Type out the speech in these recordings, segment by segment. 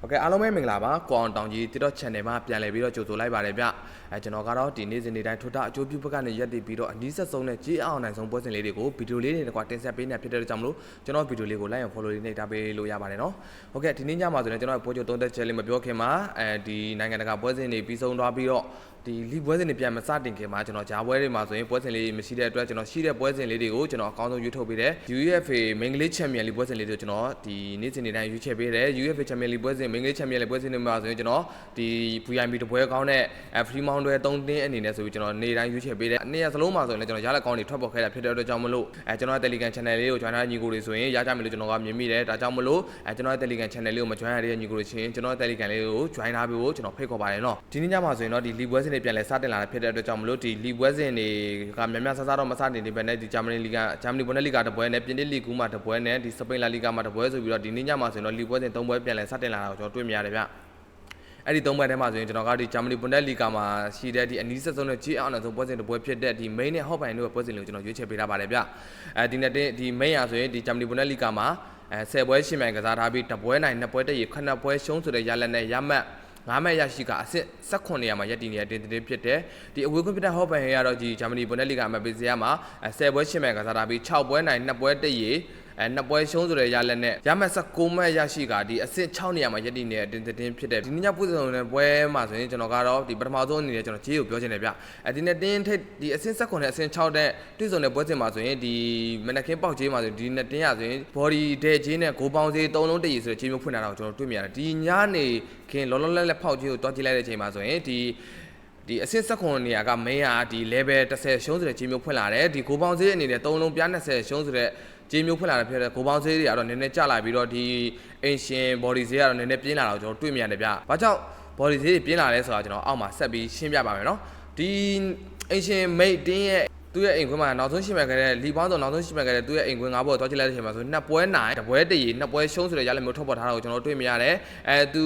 ဟုတ်ကဲ့အားလုံးပဲမင်္ဂလာပါကွာအောင်တောင်ကြီး TikTok channel မှာပြန်လည်ပြီးတော့ကြိုဆိုလိုက်ပါတယ်ဗျအဲကျွန်တော်ကတော့ဒီနေ့စဉ်နေ့တိုင်းထွတ်တာအကျိုးပြုဘက်ကနေရက်တည်ပြီးတော့အနည်းဆက်ဆုံးနဲ့ကြီးအောင်နိုင်ဆုံးပွဲစဉ်လေးတွေကိုဗီဒီယိုလေးတွေနဲ့ကွာတင်ဆက်ပေးနေဖြစ်တဲ့ကြောင့်မလို့ကျွန်တော်ဗီဒီယိုလေးကို like and follow လေးနဲ့တားပေးလို့ရပါတယ်နော်ဟုတ်ကဲ့ဒီနေ့ညမှာဆိုရင်ကျွန်တော်ပွဲကြိုသုံးသက်ချက်လေးမပြောခင်မှာအဲဒီနိုင်ငံတကာပွဲစဉ်တွေပြီးဆုံးသွားပြီးတော့ ဒီလီပွဲစဉ်တွေပြန်မစတင်ခင်မှာကျွန်တော်ဂျာပွဲတွေမှာဆိုရင်ပွဲစဉ်လေးမရှိတဲ့အတွက်ကျွန်တော်ရှိတဲ့ပွဲစဉ်လေးတွေကိုကျွန်တော်အကောင်းဆုံးရွေးထုတ်ပေးတယ် UEFA မင်္ဂလိချန်ပီယံလီပွဲစဉ်လေးတွေကိုကျွန်တော်ဒီနေ့စဉ်နေ့တိုင်းရွေးချယ်ပေးတယ် UEFA ချန်ပီယံလီပွဲစဉ်မင်္ဂလိချန်ပီယံလီပွဲစဉ်တွေမှာဆိုရင်ကျွန်တော်ဒီ VIP တပွဲကောင်းတဲ့ Free Mount တွေ3တင်းအနေနဲ့ဆိုပြီးကျွန်တော်နေ့တိုင်းရွေးချယ်ပေးတယ်နေ့ရက်စလုံးမှာဆိုရင်လည်းကျွန်တော်ရလက်ကောင်းတွေထွက်ပေါ်ခဲ့တာဖြစ်တဲ့အတွက်ကြောင့်မလို့အဲကျွန်တော်ရဲ့ Telegram channel လေးကို join ထားညီကိုတွေဆိုရင်ရကြမယ်လို့ကျွန်တော်ကမြင်မိတယ်ဒါကြောင့်မလို့အဲကျွန်တော်ရဲ့ Telegram channel လေးကိုမ join ရတဲ့ညီကိုတွေချင်းကျွန်တော်ရဲ့ Telegram လေးကို join ထားပြီးဖို့ကျွန်တော်ဖိတ်ခေါ်ပါတယ်နော်ဒီနေ့ညမှာဆိုရင်တော့ဒီ League ပွဲစဉ်တွေပြန်လည်စတင်လာတာဖြစ်တဲ့အတွက်ကြောင့်မလို့ဒီ League ပွဲစဉ်တွေကများများဆဆတော့မစတင်နေပဲနဲ့ဒီ Germany League Germany Bundesliga တပွဲနဲ့ပြင်သစ် League မှာတပွဲနဲ့ဒီ Spain La Liga မှာတပွဲဆိုပြီးတော့ဒီနေ့ညမှာဆိုရင်တော့ League ပွဲစဉ်၃ပွဲပြန်လည်စတင်လာတာကိုကျွန်တော်တွေ့မြင်ရတယ်ဗျအဲ့ဒီသုံးပွဲထဲမှာဆိုရင်ကျွန်တော်ကဒီဂျာမနီဘွန်ဒက်လီဂါမှာရှိတဲ့ဒီအနီးဆက်ဆုံးနဲ့ကြီးအောင်တဲ့ဆုံးပွဲစဉ်တစ်ပွဲဖြစ်တဲ့ဒီ main နဲ့ hot ပိုင်တို့ရဲ့ပွဲစဉ်လေးကိုကျွန်တော်ရွေးချယ်ပေးထားပါတယ်ဗျအဲဒီနေ့တင်ဒီ main ရဆိုရင်ဒီဂျာမနီဘွန်ဒက်လီဂါမှာအဲ10ပွဲရှင်မြိုင်ကစားထားပြီးတပွဲနိုင်2ပွဲတည်းရခဏပွဲရှုံးဆိုတဲ့ရလက်နဲ့ရမှတ် ငါးမဲ့ရရှိကအဆင့်16နေရာမှာရပ်တည်နေတဲ့တင်တင်ဖြစ်တယ်ဒီအဝေးကွင်းဖြစ်တဲ့ hot ပိုင်ရတော့ဒီဂျာမနီဘွန်ဒက်လီဂါမှာပေးစရာမှာ10ပွဲရှင်မြိုင်ကစားထားပြီး6ပွဲနိုင်2ပွဲတည်းရ အဲနှစ်ပွဲရှုံးဆိုတဲ့ရလက်နဲ့ရမတ်16မှတ်ရရှိကဒီအဆင့်6နေရာမှာယက်တည်နေတဲ့တင်တင်ဖြစ်တဲ့ဒီနေ့ညပြည်စုံတဲ့ပွဲမှာဆိုရင်ကျွန်တော်ကတော့ဒီပထမဆုံးအနေနဲ့ကျွန်တော်ခြေကိုပြောချင်တယ်ဗျအဲဒီနေ့တင်းထိတ်ဒီအဆင့်16နဲ့အဆင့်6တဲ့ပြည်စုံတဲ့ပွဲစဉ်မှာဆိုရင်ဒီမနက်ခင်းပေါက်ခြေမှာဆိုဒီနေ့တင်းရဆိုရင် body တဲ့ခြေနဲ့ဂိုးပေါင်းခြေသုံးလုံးတည်ရဆိုတဲ့ခြေမျိုးဖွင့်လာတာကိုကျွန်တော်တွေ့မြင်ရတယ်ဒီညနေခင်းလောလောလတ်လက်ဖောက်ခြေကိုတွားကြည့်လိုက်တဲ့အချိန်မှာဆိုရင်ဒီဒီအဆင့်ဆက်ခွန်နေရာက main ဟာဒီ level 10ရှုံးဆိုတဲ့ခြေမျိုးဖွင့်လာတယ်ဒီဂိုးပေါင်းဈေးအနေနဲ့3လုံးပြား20ရှုံးဆိုတဲ့ ခြေမျိုးဖွင့်လာတာဖြစ်တဲ့ဂိုးပေါင်းဈေးတွေကတော့နည်းနည်းကျလာပြီးတော့ဒီ ancient body ဈေးကတော့နည်းနည်းပြင်းလာတာကိုကျွန်တော်တွေ့မြင်ရတယ်ဗျ။ဘာကြောင့် body ဈေးတွေပြင်းလာလဲဆိုတာကျွန်တော်အောက်မှာဆက်ပြီးရှင်းပြပါမယ်နော်။ဒီ ancient mate တင်းရဲ့သူ့ရဲ့အိမ်ခွင်းမှာနောက်ဆုံးရှိမှခဲ့တဲ့လီပေါင်းတော့နောက်ဆုံးရှိမှခဲ့တဲ့သူ့ရဲ့အိမ်ခွင်းငါးဘောတော့ကြည့်လိုက်တဲ့အချိန်မှာဆိုနှစ်ပွဲနိုင်တစ်ပွဲတည်နှစ်ပွဲရှုံးဆိုတဲ့ရလမျိုးထုတ်ပေါ်ထားတာကိုကျွန်တော်တွေ့မြင်ရတယ်။အဲသူ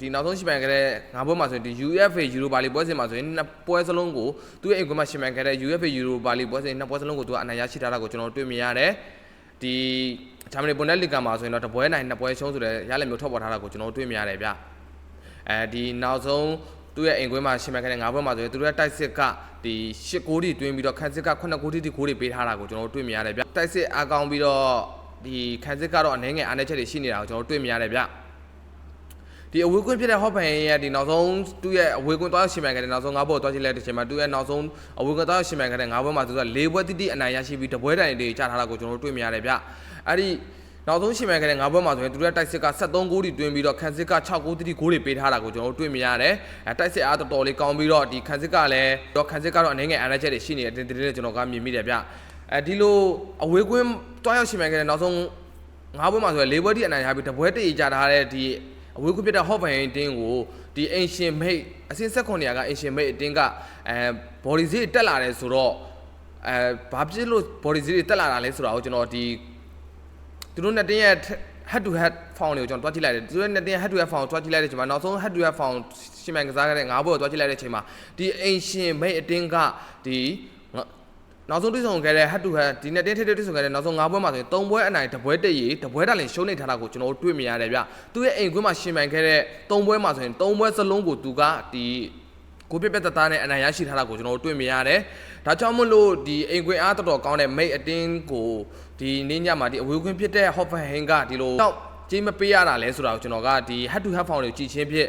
ဒီနောက်ဆုံးရှိမှခဲ့တဲ့ငါးပွဲမှာဆိုရင်ဒီ UFA Europa League ပွဲစဉ်မှာဆိုရင်နှစ်ပွဲစလုံးကိုသူ့ရဲ့အိမ်ခွင်းမှာရှိမှခဲ့တဲ့ UFA Europa League ပွဲစဉ်နှစ်ပွဲစလုံးကိုသူကအနိုင်ရရှိထားတာကိုကျွန်တော်တွေ့မြင်ရတယ်။ ဒီဂျာမနီဘွန်ဒက်လီဂါမှာဆိုရင်တော့တပွဲနိုင်နှစ်ပွဲရှုံးဆိုတဲ့ရလမျိုးထုတ်ပေါ်ထားတာကိုကျွန်တော်တွေ့မြင်ရတယ်ဗျ။အဲဒီနောက်ဆုံးသူ့ရဲ့အိမ်ခွင်းမှာရှင်းမှခဲ့တဲ့ငါးဘွဲမှာဆိုရင်သူတို့ရဲ့တိုက်စစ်ကဒီ၈ဂိုးတီတွင်းပြီးတော့ခန်းစစ်က9ဂိုးတီတီဂိုးတွေပေးထားတာကိုကျွန်တော်တို့တွေ့မြင်ရတယ်ဗျတိုက်စစ်အားကောင်းပြီးတော့ဒီခန်းစစ်ကတော့အနေငယ်အားနည်းချက်တွေရှိနေတာကိုကျွန်တော်တို့တွေ့မြင်ရတယ်ဗျ ဒီအဝေးကွင်းဖြစ်တဲ့ဟော့ဖန်ရဲ့ဒီနောက်ဆုံးသူ့ရဲ့အဝေးကွင်းသွားရှင်မှန်ခဲ့တဲ့နောက်ဆုံး၅ဘွဲသွားကြည့်လိုက်တဲ့အချိန်မှာသူ့ရဲ့နောက်ဆုံးအဝေးကွင်းသွားရှင်မှန်ခဲ့တဲ့၅ဘွဲမှာသူက၄ဘွဲတိတိအနိုင်ရရှိပြီးတပွဲတိုင်တွေချထားတာကိုကျွန်တော်တို့တွေ့မြင်ရတယ်ဗျအဲ့ဒီနောက်ဆုံးရှင်မဲ့ခဲ့တဲ့ငါးဘွဲမှာဆိုရင်သူတို့တိုက်စစ်က73ဂိုးတီတွင်းပြီးတော့ခန်းစစ်က6ဂိုးတီဂိုးတွေပေးထားတာကိုကျွန်တော်တို့တွေ့မြင်ရတယ်အဲတိုက်စစ်အားတော်တော်လေးကောင်းပြီးတော့ဒီခန်းစစ်ကလည်းတော့ခန်းစစ်ကတော့အနေငယ်အားနည်းချက်တွေရှိနေတယ်တင်းတင်းလေးကျွန်တော်ကမြင်မိတယ်ဗျအဲဒီလိုအဝေးကွင်းတွားရောက်ရှင်မဲ့ခဲ့တဲ့နောက်ဆုံးငါးဘွဲမှာဆိုရင်၄ဘွဲတီအနိုင်ရပြီးတပွဲတည်ကြထားတဲ့ဒီ အဝေးကွင်းဖြစ်တဲ့ hot fan တင်းကိုဒီ ancient mate အစင်းဆက်ခွန်နေရာက ancient mate အတင်းကအဲ body ဈေးတက်လာတယ်ဆိုတော့အဲဘာဖြစ်လို့ body ဈေးတက်လာတာလဲဆိုတာကိုကျွန်တော်ဒီသူတို့နဲ့တင်းရဲ့ head to head found တွေကိုကျွန်တော်တွားကြည့်လိုက်တယ်သူတို့နဲ့တင်း head to head found တွားကြည့်လိုက်တဲ့အချိန်မှာနောက်ဆုံး head to head found ရှင်မိုင်ကစားခဲ့တဲ့ငါးဘောတွားကြည့်လိုက်တဲ့အချိန်မှာဒီ ancient mate အတင်းကဒီ နောက်ဆုံးတွေ့ဆုံခဲ့တဲ့ head to head ဒီနဲ့တင်းထိတွေ့တွေ့ဆုံခဲ့တဲ့နောက်ဆုံး၅ပွဲမှာဆိုရင်၃ပွဲအနိုင်တစ်ပွဲတည့်ရီတစ်ပွဲတလည်းရှုံးနေထားတာကိုကျွန်တော်တို့တွေ့မြင်ရတယ်ဗျသူရဲ့အိမ်ခွင်းမှာရှင်မိုင်ခဲ့တဲ့၃ပွဲမှာဆိုရင်၃ပွဲစလုံးကိုသူကဒီကိုပြပြတသားနဲ့အနိုင်ရရှိထားတာကိုကျွန်တော်တို့တွေ့မြင်ရတယ်။ဒါကြောင့်မို့လို့ဒီအိမ်ခွင်အားတော်တော်ကောင်းတဲ့မိတ်အတင်းကိုဒီနေ့ညမှာဒီအဝေးခွင်ဖြစ်တဲ့ Hoffenheim ကဒီလိုတော့ကြီးမပေးရတာလဲဆိုတာကိုကျွန်တော်ကဒီ head to head found ကိုကြည့်ချင်းဖြစ်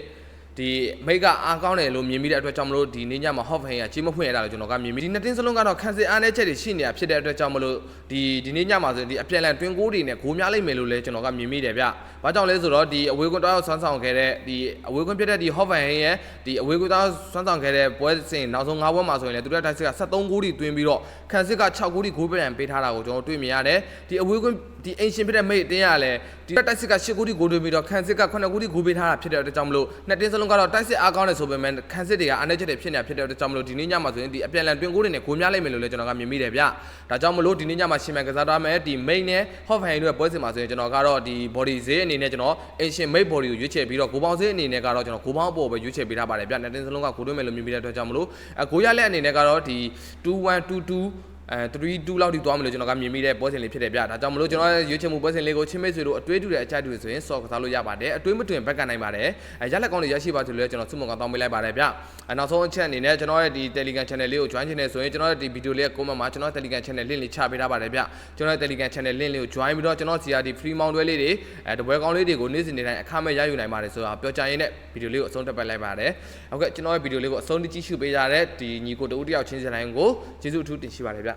ဒီမိတ်ကအားကောင်းတယ်လို့မြင်မိတဲ့အတွက်ကြောင့်မလို့ဒီနေ့ညမှာ Hoffenheim ကကြီးမဖွင့်ရတာလို့ကျွန်တော်ကမြင်မိဒီနှစ်တင်းစလုံးကတော့ခံစစ်အားနည်းချက်တွေရှိနေတာဖြစ်တဲ့အတွက်ကြောင့်မလို့ဒီဒီနေ့ညမှာဆိုဒီအပြန်လန်တွင်းကိုးတွေနဲ့ဂိုးများလိုက်မယ်လို့လည်းကျွန်တော်ကမြင်မိတယ်ဗျ။ဘာကြောင့်လဲဆိုတော့ဒီအဝေးကွန်းတောက်ဆွမ်းဆောင်ခဲ့တဲ့ဒီအဝေးကွန်းဖြစ်တဲ့ဒီ Hoffenheim ရဲ့ဒီအဝေးကွန်းတောက်ဆွမ်းဆောင်ခဲ့တဲ့ပွဲစဉ်နောက်ဆုံး၅ပွဲမှာဆိုရင်လည်းသူတို့တိုက်စစ်က73ဂိုးတွေတွင်းပြီးတော့ခံစစ်က6ဂိုးတွေဂိုးပြန်ပေးထားတာကိုကျွန်တော်တွေ့မြင်ရတယ်။ဒီအဝေးကွန်း ဒီအင်ရှင်ဖြစ်တဲ့မိတ်အတင်းရလည်းဒီတိုက်စစ်က8ဂိုးတွေဂိုးတွင်းပြီးတော့ခံစစ်က9ဂိုးတွေဂိုးပေးထားတာဖြစ်တဲ့အတွက်ကြောင့်မလို့နှစ်တင်းစလုံးကတော့တိုက်စစ်အားကောင်းတယ်ဆိုပေမဲ့ခံစစ်တွေကအားနည်းချက်တွေဖြစ်နေတာဖြစ်တဲ့အတွက်ကြောင့်မလို့ဒီနေ့ညမှာဆိုရင်ဒီအပြန်လန်တွင်းဂိုးတွေနဲ့ဂိုးများလိုက်မယ်လို့လည်းကျွန်တော်ကမြင်မိတယ်ဗျ။ဒါကြောင့်မလို့ဒီနေ့ညမှာရှင်မန်ကစားထားမယ်ဒီ main နဲ့ Hoffenheim တို့ရဲ့ပွဲစဉ်မှာဆိုရင်ကျွန်တော်ကတော့ဒီ body ဈေးအနေနဲ့ကျွန်တော် Asian made body ကိုရွေးချယ်ပြီးတော့ဂိုးပေါင်းဈေးအနေနဲ့ကတော့ကျွန်တော်ဂိုးပေါင်းအပေါ်ပဲရွေးချယ်ပေးထားပါတယ်ဗျ။နှစ်တင်းစလုံးကဂိုးတွင်းမယ်လို့မြင်မိတဲ့အတွက်ကြောင့်မလို့အဂိုးရလက်အနေနဲ့ကတော့ဒီ2122 အဲ3 2လောက်ထိသွားမယ်လို့ကျွန်တော်ကမြင်မိတဲ့ပွဲစဉ်လေးဖြစ်တယ်ဗျဒါကြောင့်မလို့ကျွန်တော်ရဲ့ရွေးချယ်မှုပွဲစဉ်လေးကိုချင်းမိတ်ဆွေတို့အတွေးတူတဲ့အကြိုက်တူဆိုရင်စော်ကစားလို့ရပါတယ်အတွေးမတွင်ဘက်ကနိုင်ပါတယ်အဲရက်လက်ကောင်းတွေရရှိပါဆိုလို့ကျွန်တော်ဆုမွန်ကောင်းတောင်းပေးလိုက်ပါတယ်ဗျ အဲနောက်ဆုံးအချက်အနေနဲ့ကျွန်တော်ရဲ့ဒီ Telegram channel လေးကို join ချင်တယ်ဆိုရင်ကျွန်တော်ရဲ့ဒီ video လေးရဲ့ comment မှာကျွန်တော် Telegram channel link လေးချပေးထားပါတယ်ဗျကျွန်တော်ရဲ့ Telegram channel link လေးကို join ပြီးတော့ကျွန်တော် CRD free mount တွဲလေးတွေအဲတပွဲကောင်းလေးတွေကိုနေ့စဉ်နေ့တိုင်းအခမဲ့ရယူနိုင်ပါတယ်ဆိုတာပြောကြရင်းနဲ့ video လေးကိုအဆုံးတက်ပတ်လိုက်ပါတယ်ဟုတ်ကဲ့ကျွန်တော်ရဲ့ video လေးကိုအဆုံးထိကြည့်ရှုပေးကြတဲ့ဒီညီကိုတူတယောက်ချင်းစတိုင်းကိုကျေးဇူးအထူးတင်ရှိပါတယ်ဗျ